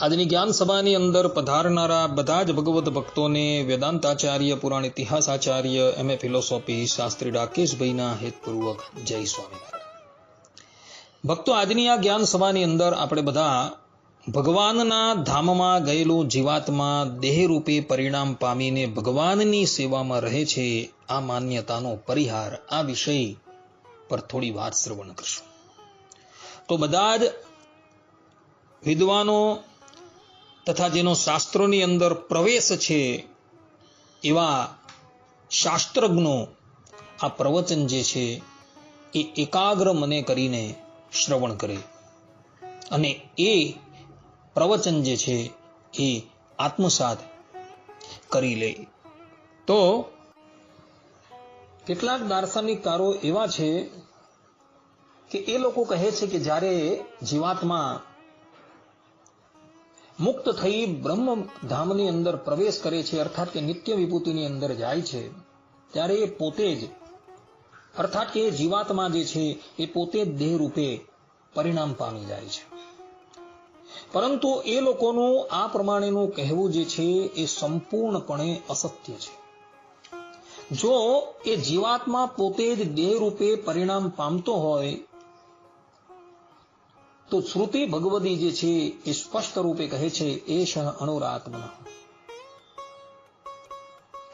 આજની જ્ઞાન સભાની અંદર પધારનારા બધા જ ભગવત ભક્તોને વેદાંતાચાર્ય, પુરાણ ઇતિહાસ આચાર્ય એમ. એ. ફિલોસોફી, શાસ્ત્રી રાકેશભાઈના હેતપૂર્વક જય સ્વામિનારાયણ. ભક્તો આજની આ જ્ઞાન સભાની અંદર આપણે બધા ભગવાનના ધામમાં ગયેલું જીવાત્મા દેહરૂપે પરિણામ પામીને ભગવાનની સેવામાં રહે છે, આ માન્યતાનો પરિહાર, આ વિષય પર થોડી વાત શ્રવણ કરશું. તો બધા જ વિદ્વાનો તથા જેનો શાસ્ત્રોની અંદર પ્રવેશ છે, એવા શાસ્ત્રજ્ઞો આ પ્રવચન જે છે, એ એકાગ્ર મને કરીને શ્રવણ કરે. અને એ પ્રવચન જે છે, એ આત્મસાત કરી લે. તો કેટલાક દાર્શનિકારો એવા છે કે એ લોકો કહે છે કે જ્યારે જીવાત્મા મુક્ત થઈ બ્રહ્મ ધામની અંદર પ્રવેશ કરે છે, અર્થાત કે નિત્ય વિભૂતિની અંદર જાય છે, ત્યારે એ પોતે જ, અર્થાત કે જીવાત્મા જે છે, એ પોતે જ દેહ રૂપે પરિણામ પામી જાય છે. પરંતુ એ લોકોનું આ પ્રમાણેનું કહેવું જે છે, એ સંપૂર્ણપણે અસત્ય છે. જો એ જીવાત્મા પોતે જ દેહ રૂપે પરિણામ પામતો હોય તો શ્રુતિ ભગવદી જે છે, એ સ્પષ્ટ રૂપે કહે છે એશ અણુરાત્મના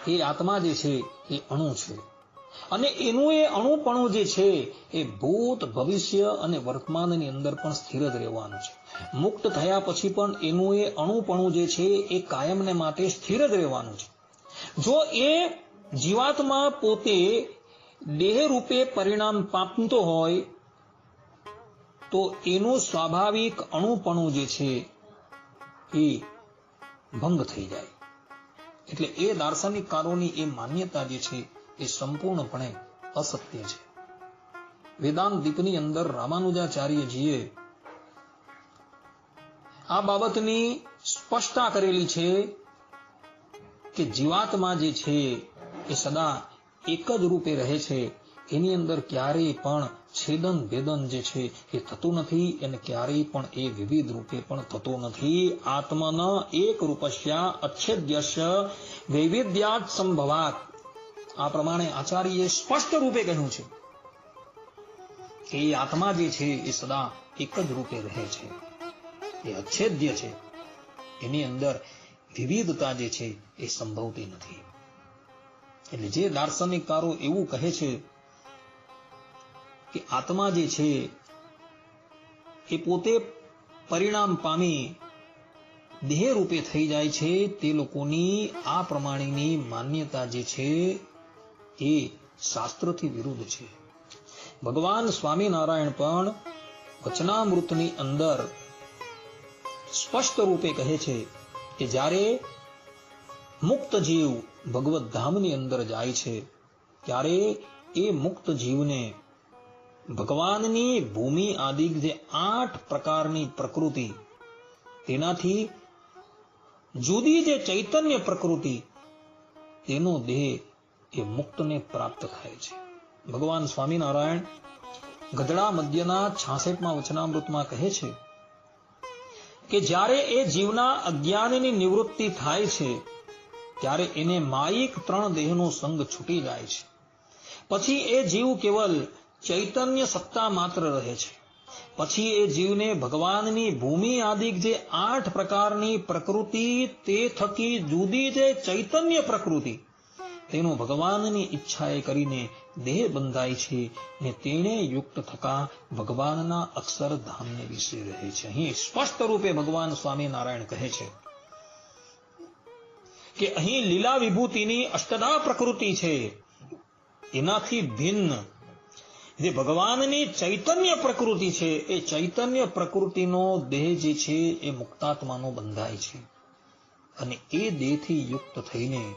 એ આત્મા જે છે, એ અણુ છે. અને એનું એ અણુપણું જે છે, એ ભૂત ભવિષ્ય અને વર્તમાનની અંદર પણ સ્થિર જ રહેવાનું છે. મુક્ત થયા પછી પણ એનું એ અણુપણું જે છે, એ કાયમને માટે સ્થિર જ રહેવાનું છે. જો એ જીવાત્મા પોતે દેહ રૂપે પરિણામ પામતો હોય તો એનું સ્વાભાવિક અણુપણું જે છે, એ ભંગ થઈ જાય. એટલે એ દાર્શનિકારોની એ માન્યતા જે છે, એ સંપૂર્ણપણે અસત્ય છે. વેદાંત દીપની અંદર રામાનુજાચાર્યજીએ આ બાબતની સ્પષ્ટતા કરેલી છે કે જીવાત્મા જે છે, એ સદા એક જ રૂપે રહે છે. એની અંદર ક્યારેય પણ છેદન ભેદન જે છે એ થતું નથી એને ક્યારેય પણ એ વિવિધ રૂપે પણ થતું નથી. આત્માના એક રૂપસ્યા અચ્છેદ્યશ વૈવિધ્યાત સંભવાત. આ પ્રમાણે આચાર્યએ સ્પષ્ટ રૂપે કહ્યું છે કે એ આત્મા જે છે એ સદા એક જ રૂપે રહે છે. એ અચ્છેદ્ય છે. એની અંદર વિવિધતા જે છે એ સંભવતી નથી. એટલે જે દાર્શનિકારો એવું કહે છે કે આત્મા જે છે, એ પોતે પરિણામ પામી દેહ રૂપે થઈ જાય છે, તે લોકોની આ પ્રમાણેની માન્યતા જે છે, એ શાસ્ત્રથી વિરુદ્ધ છે. ભગવાન સ્વામિનારાયણ પણ વચનામૃતની અંદર સ્પષ્ટ રૂપે કહે છે કે જ્યારે મુક્ત જીવ ભગવત ધામની અંદર જાય છે, ત્યારે એ મુક્ત જીવને ભગવાનની ભૂમિ આદિ જે આઠ પ્રકારની પ્રકૃતિ, તેનાથી જુદી જે ચૈતન્ય પ્રકૃતિ, તેનો દેહ એ મુક્તને પ્રાપ્ત થાય છે. ભગવાન સ્વામિનારાયણ ગધડા મધ્યના છાસઠમાં વચનામૃતમાં કહે છે કે જ્યારે એ જીવના અજ્ઞાનની નિવૃત્તિ થાય છે, ત્યારે એને માયિક ત્રણ દેહનો સંગ છૂટી જાય છે. પછી એ જીવ કેવલ ચૈતન્ય સત્તા માત્ર રહે છે. પછી એ જીવને ભગવાનની ભૂમિ આદિક જે આઠ પ્રકારની પ્રકૃતિ, તે થકી જુદી જે ચૈતન્ય પ્રકૃતિ, તેનો ભગવાનની ઈચ્છાએ કરીને દેહ બંધાય છે ને તેણે યુક્ત થકા ભગવાનના અક્ષરધામને વિશે રહે છે. અહીં સ્પષ્ટ રૂપે ભગવાન સ્વામિનારાયણ કહે છે કે અહીં લીલા વિભૂતિની અષ્ટદા પ્રકૃતિ છે. એનાથી ભિન્ન જે ભગવાનની ચૈતન્ય પ્રકૃતિ છે, એ ચૈતન્ય પ્રકૃતિનો દેહ જે છે, એ મુક્તાત્માનો બંધાય છે. અને એ દેહથી યુક્ત થઈને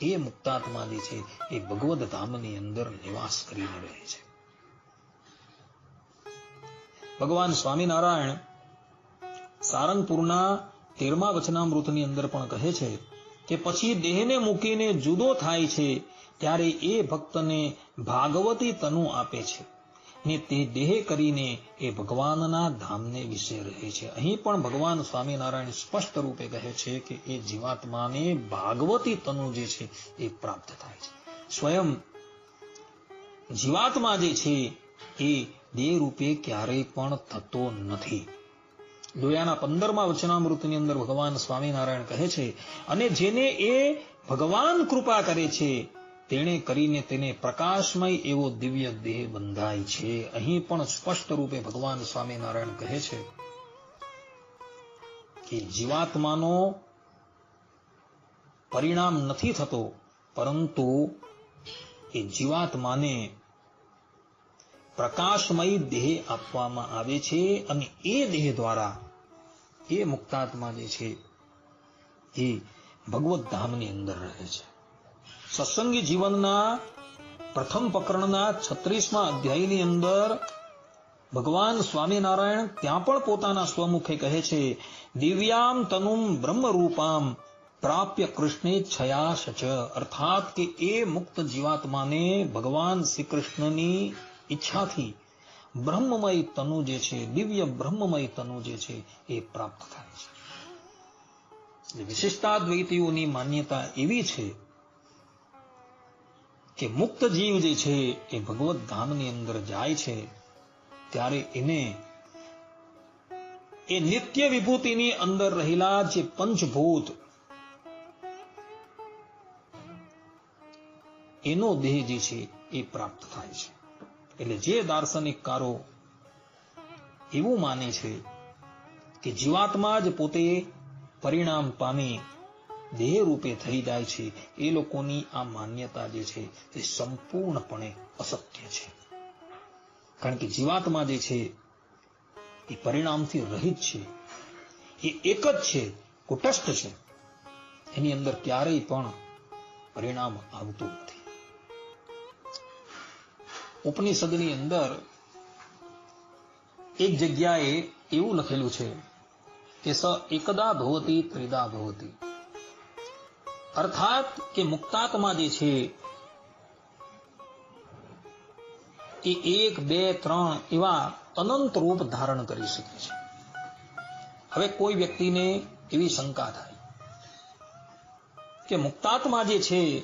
એ મુક્તાત્મા જે છે, એ ભગવદ ધામની અંદર નિવાસ કરીને રહે છે. ભગવાન સ્વામિનારાયણ સારંગપુરના તેરમા વચનામૃતની અંદર પણ કહે છે કે પછી દેહને મૂકીને જુદો થાય છે, ત્યારે એ ભક્તને ભાગવતી તનુ આપે છે. ને તે દેહ કરીને એ ભગવાનના ધામને વિશે રહે છે. અહીં પણ ભગવાન સ્વામિનારાયણ સ્પષ્ટ રૂપે કહે છે કે એ જીવાત્માને ભાગવતી તનુ જે છે એ પ્રાપ્ત થાય છે. સ્વયં જીવાત્મા જે છે એ દેહ રૂપે ક્યારેય પણ થતો નથી. દોયાના પંદરમા વચનામૃતની અંદર ભગવાન સ્વામિનારાયણ કહે છે, અને જેને એ ભગવાન કૃપા કરે છે, તેણે કરીને તેને પ્રકાશમય એવો દિવ્ય દેહ બંધાય છે. અહીં પણ સ્પષ્ટ રૂપે ભગવાન સ્વામિનારાયણ કહે છે કે જીવાત્માનો પરિણામ નથી થતો, પરંતુ એ જીવાત્માને પ્રકાશમય દેહ આપવામાં આવે છે અને એ દેહ દ્વારા એ મુક્તાત્મા જે છે. એ ભગવત ધામની અંદર રહે છે. સત્સંગી જીવનના પ્રથમ પ્રકરણના છત્રીસમાં અધ્યાયની અંદર ભગવાન સ્વામિનારાયણ ત્યાં પણ પોતાના સ્વમુખે કહે છે, દિવ્યામ તનુમ બ્રહ્મરૂપામ પ્રાપ્ય કૃષ્ણે છયાશ સચ અર્થાત કે એ મુક્ત જીવાત્માને ભગવાન શ્રી કૃષ્ણની ઈચ્છાથી બ્રહ્મમય તનુ જે છે, દિવ્ય બ્રહ્મમય તનુ જે છે, એ પ્રાપ્ત થાય છે. વિશિષ્ટાદ્વૈતીઓની માન્યતા એવી છે કે મુક્ત જીવ જે છે, એ ભગવત ધામની અંદર જાય છે, ત્યારે એને એ નિત્ય વિભૂતિની અંદર રહેલા જે પંચભૂત એનો દેહ જે છે, એ પ્રાપ્ત થાય છે. એટલે જે દાર્શનિકકારો એવું માને છે કે જીવાત્મા જ પોતે પરિણામ પામી, દેહ રૂપે થઈ જાય છે. એ લોકોની આ માન્યતા જે છે તે સંપૂર્ણપણે અસત્ય છે. કારણ કે જીવાત્મા જે છે, એ પરિણામથી રહિત છે. એ એક જ છે, કુટસ્થ છે. એની અંદર ક્યારેય પણ પરિણામ આવતું નથી. ઉપનિષદની અંદર એક જગ્યાએ એવું લખેલું છે કે સ એકદા ભવતી, ત્રિદા ભવતી. અર્થાત કે મુક્તાત્મા જે છે, એ એક, બે, ત્રણ એવા અનંત રૂપ ધારણ કરી શકે છે. હવે કોઈ વ્યક્તિને એવી શંકા થાય કે મુક્તાત્મા જે છે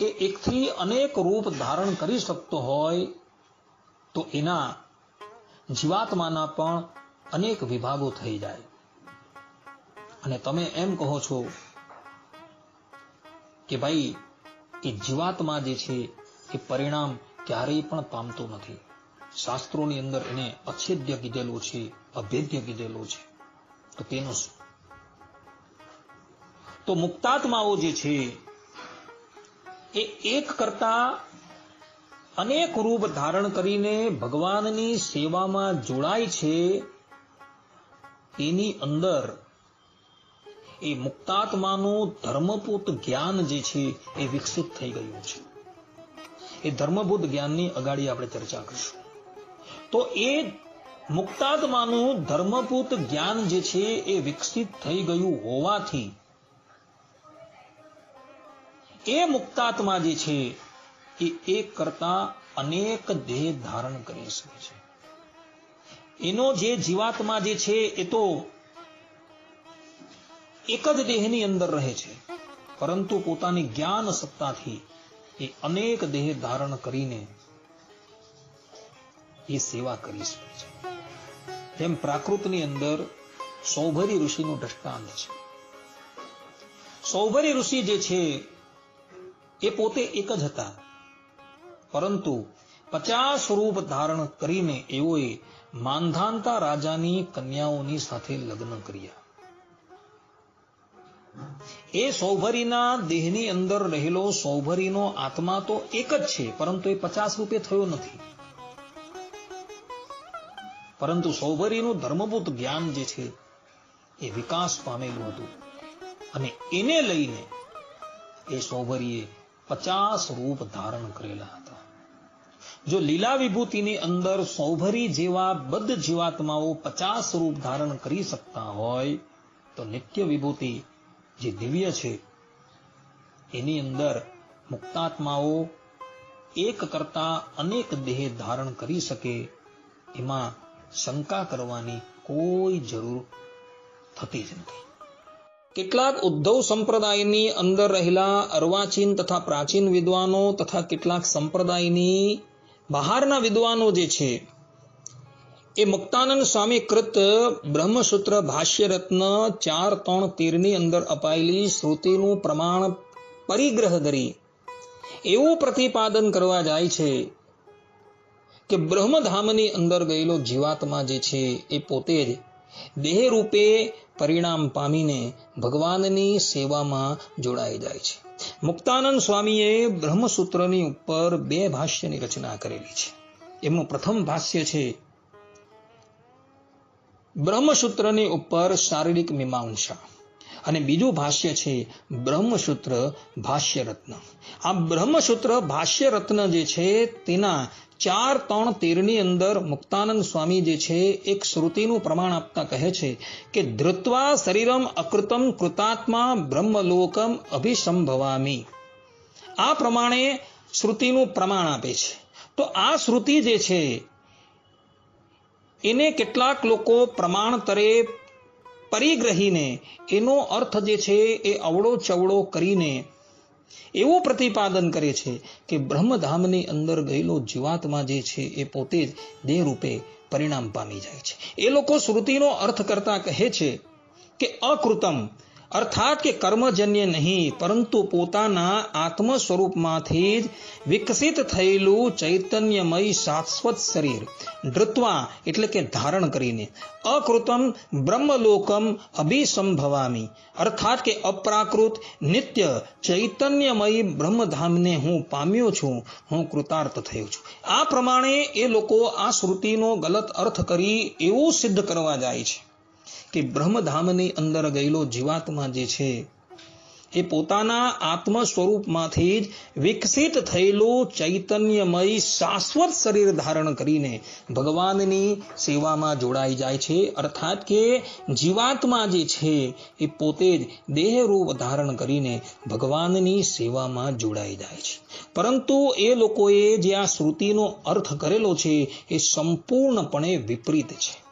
એ એકથી અનેક રૂપ ધારણ કરી શકતો હોય, તો એના જીવાત્માના પણ અનેક વિભાગો થઈ જાય. અને તમે એમ કહો છો કે ભાઈ, એ જીવાત્મા જે છે, એ પરિણામ ક્યારેય પણ પામતો નથી. શાસ્ત્રોની અંદર એને અછેદ્ય કીધેલું છે, અભેદ્ય કીધેલું છે. તો તેનું શું? તો મુક્તાત્માઓ જે છે એ એક કરતા અનેક રૂપ ધારણ કરીને ભગવાનની સેવામાં જોડાય છે, એની અંદર એ મુક્તાત્માનું ધર્મપૂત જ્ઞાન જે છે એ વિકસિત થઈ ગયું છે. એ ધર્મભૂત જ્ઞાનની અગાડી આપણે ચર્ચા કરીશું. તો એ મુક્તાત્માનું ધર્મપૂત જ્ઞાન જે છે એ વિકસિત થઈ ગયું હોવાથી એ મુક્તાત્મા જે છે, એ એક કરતા અનેક દેહ ધારણ કરી શકે છે. એનો જે જીવાત્મા જે છે, એ તો એક જ દેહની અંદર રહે છે. પરંતુ પોતાની જ્ઞાન સત્તાથી એ અનેક દેહ ધારણ કરીને એ સેવા કરી શકે છે. જેમ પ્રાકૃતની અંદર સૌભરી ઋષિનું દ્રષ્ટાંત છે. સૌભરી ઋષિ જે છે એ પોતે એક જ હતા. પરંતુ પચાસ રૂપ ધારણ કરીને એઓએ માંધાંતા રાજાની કન્યાઓની સાથે લગ્ન કર્યા. એ સૌભરીના દેહની અંદર રહેલો સૌભરીનો આત્મા તો એક જ છે, પરંતુ એ પચાસ રૂપે થયો નથી. પરંતુ સૌભરીનું ધર્મભૂત જ્ઞાન જે છે, એ વિકાસ પામેલું હતું. અને એને લઈને એ સૌભરીએ પચાસ રૂપ ધારણ કરેલા હતા. જો લીલા વિભૂતિની અંદર સૌભરી જેવા બદ્ધ જીવાત્માઓ પચાસ રૂપ ધારણ કરી શકતા હોય, તો નિત્ય વિભૂતિ જે દિવ્ય છે, એની અંદર મુક્તાત્માઓ એક કરતા અનેક દેહ ધારણ કરી શકે, એમાં શંકા કરવાની કોઈ જરૂર થતી જ નથી. કેટલાક ઉદ્ધવ સંપ્રદાયની અંદર રહેલા અર્વાચીન તથા પ્રાચીન વિદ્વાનો તથા કેટલાક સંપ્રદાયની બહારના વિદ્વાનો જે છે, એ મુક્તાનંદ સ્વામી કૃત બ્રહ્મસૂત્ર ભાષ્ય રત્ન ચાર ત્રણ તેરની અંદર અપાયેલી શ્રુતિનું પ્રમાણ પરિગ્રહ કરી. એવું પ્રતિપાદન કરવા જાય છે કે બ્રહ્મધામની અંદર ગયેલો જીવાત્મા જે છે, એ પોતે જ દેહ રૂપે પરિણામ પામીને ભગવાનની સેવામાં જોડાઈ જાય છે. મુક્તાનંદ સ્વામીએ બ્રહ્મસૂત્રની ઉપર બે ભાષ્યની રચના કરેલી છે. એમનું પ્રથમ ભાષ્ય છે, બ્રહ્મસૂત્રની ઉપર શારીરિક મીમાંસા અને બીજું ભાષ્ય છે, બ્રહ્મસૂત્ર ભાષ્ય રત્ન આ બ્રહ્મસૂત્ર ભાષ્ય રત્ન જે છે, તેના ચાર ત્રણ તેરની અંદર મુક્તાનંદ સ્વામી જે છે, એક શ્રુતિનું પ્રમાણ આપતા કહે છે કે ધૃત્વા શરીરમ અકૃતમ કૃતાત્મા બ્રહ્મલોકમ અભિસંભવામી. આ પ્રમાણે શ્રુતિનું પ્રમાણ આપે છે. તો આ શ્રુતિ જે છે, એને કેટલાક લોકો પ્રમાણતરે પરિગ્રહીને એનો અર્થ જે છે, એ અવળો ચવડો કરીને એવું પ્રતિપાદન કરે છે કે બ્રહ્મધામની અંદર ગયેલો જીવાત્મા જે છે એ પોતે જ દેહ રૂપે પરિણામ પામી જાય છે. એ લોકો શ્રુતિનો અર્થ કરતા કહે છે કે અકૃતમ અર્થાત કે કર્મજન્ય નહીં, પરંતુ પોતાના આત્મ સ્વરૂપમાંથી જ વિકસિત થયેલું ચૈતન્યમય શાશ્વત શરીર ધૃત્વા એટલે કે ધારણ કરીને, અકૃતમ બ્રહ્મલોકમ અભિસંભવામી, અર્થાત કે અપ્રાકૃત નિત્ય ચૈતન્યમય બ્રહ્મધામને હું પામ્યો છું, હું કૃતાર્થ થયો છું. આ પ્રમાણે એ લોકો આ શ્રુતિનો ગલત અર્થ કરી એવું સિદ્ધ કરવા જાય છે. કે બ્રહ્મધામની અંદર ગયેલો જીવાત્મા જે છે, એ પોતાના આત્મ સ્વરૂપમાંથી જ વિકસિત થયેલું ચૈતન્યમય શાશ્વત શરીર ધારણ કરીને ભગવાનની સેવામાં જોડાઈ જાય છે. અર્થાત કે જીવાત્મા જે છે, એ પોતે જ દેહરૂપ ધારણ કરીને ભગવાનની સેવામાં જોડાઈ જાય છે. પરંતુ એ લોકોએ જે આ શ્રુતિનો અર્થ કરેલો છે, એ સંપૂર્ણપણે વિપરીત છે.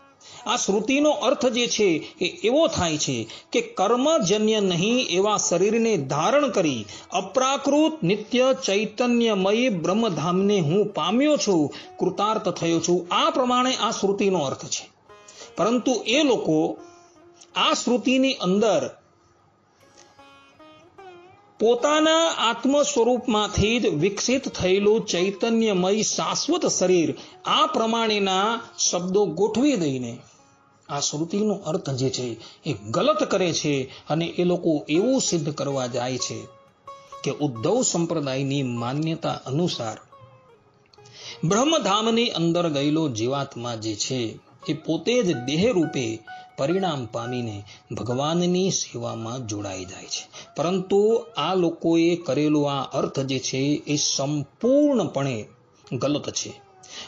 આ શ્રુતિનો અર્થ જે છે એ એવો થાય છે કે કર્મજન્ય નહીં એવા શરીરને ધારણ કરી અપ્રાકૃત નિત્ય ચૈતન્યમય બ્રહ્મધામને હું પામ્યો છું, કૃતાર્થ થયો છું. આ પ્રમાણે આ શ્રુતિનો અર્થ છે. પરંતુ એ લોકો આ શ્રુતિની અંદર પોતાના આત્મ સ્વરૂપમાંથી જ વિકસિત થયેલું ચૈતન્યમય શાશ્વત શરીર આ પ્રમાણેના શબ્દો ગોઠવી દઈને આ શ્રુતિનો અર્થ જે છે એ ગલત કરે છે અને એ લોકો એવું સિદ્ધ કરવા જાય છે કે ઉદ્ધવ સંપ્રદાયની માન્યતા અનુસાર બ્રહ્મધામની અંદર ગયેલો જીવાત્મા જે છે એ પોતે જ દેહ રૂપે પરિણામ પામીને ભગવાનની સેવામાં જોડાઈ જાય છે. પરંતુ આ લોકોએ કરેલો આ અર્થ જે છે એ સંપૂર્ણપણે ગલત છે.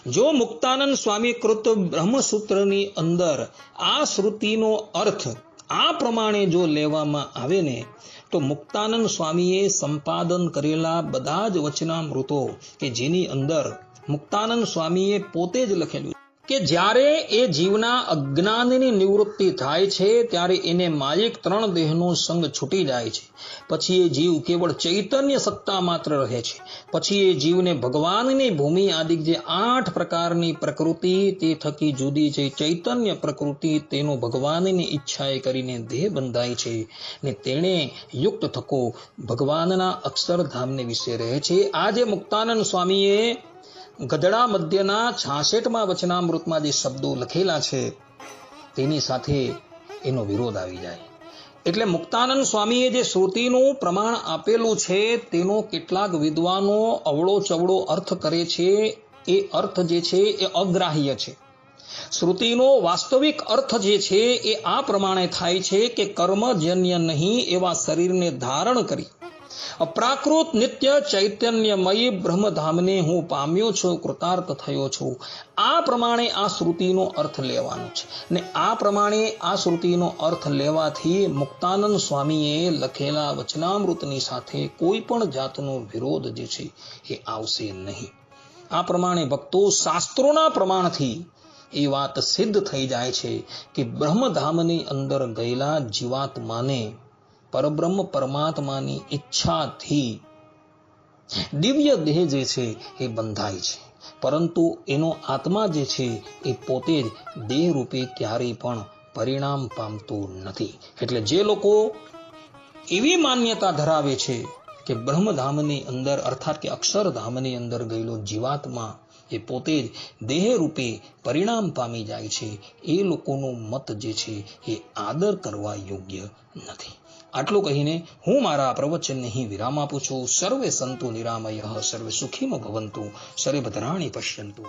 જો મુક્તાનંદ સ્વામી કૃત બ્રહ્મસૂત્રની અંદર આ શ્રુતિનો અર્થ આ પ્રમાણે જો લેવામાં આવે ને, તો મુક્તાનંદ સ્વામીએ સંપાદન કરેલા બધા જ વચનામૃતો કે જેની અંદર મુક્તાનંદ સ્વામીએ પોતે જ લખેલું કે જ્યારે એ જીવના અજ્ઞાનની નિવૃત્તિ થાય છે, ત્યારે એને માયિક ત્રણ દેહનો સંગ છૂટી જાય છે. પછી એ જીવ કેવળ ચૈતન્ય સત્તા માત્ર રહે છે. પછી એ જીવને ભગવાનની ભૂમિ આદિ જે આઠ પ્રકારની પ્રકૃતિ, તે થકી જુદી છે ચૈતન્ય પ્રકૃતિ, તેનો ભગવાનની ઈચ્છાએ કરીને દેહ બંધાય છે ને તેણે યુક્ત થકો ભગવાનના અક્ષરધામને વિશે રહે છે. આજે મુક્તાનંદ સ્વામીએ ગધડા મધ્યના છાસઠમાં વચનામૃતમાં જે શબ્દો લખેલા છે. તેની સાથે એનો વિરોધ આવી જાય. એટલે મુક્તાનંદ સ્વામીએ જે શ્રુતિનું પ્રમાણ આપેલું છે, તેનો કેટલાક વિદ્વાનો અવળો ચવડો અર્થ કરે છે, એ અર્થ જે છે એ અગ્રાહ્ય છે. શ્રુતિનો વાસ્તવિક અર્થ જે છે એ આ પ્રમાણે થાય છે કે કર્મજન્ય નહીં એવા શરીરને ધારણ કરી અપ્રાકૃત નિત્ય ચૈતન્યમયી બ્રહ્મધામને હું પામ્યો છું, કૃતાર્થ થયો છું. આ પ્રમાણે આ શ્રુતિનો અર્થ લેવાનો છે. ને આ પ્રમાણે આ શ્રુતિનો અર્થ લેવાથી મુક્તાનંદ સ્વામીએ લખેલા વચનામૃતની સાથે કોઈ પણ જાતનો વિરોધ જે છે એ આવશે નહીં. આ પ્રમાણે ભક્તો શાસ્ત્રોના પ્રમાણથી એ વાત સિદ્ધ થઈ જાય છે કે બ્રહ્મધામની અંદર ગયેલા જીવાત્માને પરબ્રહ્મ પરમાત્માની ઈચ્છાથી દિવ્ય દેહ જે છે એ બંધાય છે. પરંતુ એનો આત્મા જે છે એ પોતે જ દેહ રૂપે ક્યારેય પણ પરિણામ પામતો નથી. એટલે જે લોકો એવી માન્યતા ધરાવે છે કે બ્રહ્મધામની અંદર અર્થાત કે અક્ષરધામની અંદર ગયેલો જીવાત્મા એ પોતે જ દેહ રૂપે પરિણામ પામી જાય છે, એ લોકોનો મત જે છે એ આદર કરવા યોગ્ય નથી. આટલું કહીને હું મારા પ્રવચનને અહીં વિરામ આપું છું. સર્વે સંતુ નિરામય, સર્વે સુખીનો ભવંતુ, સર્વે ભદ્રાણી પશ્યંતુ.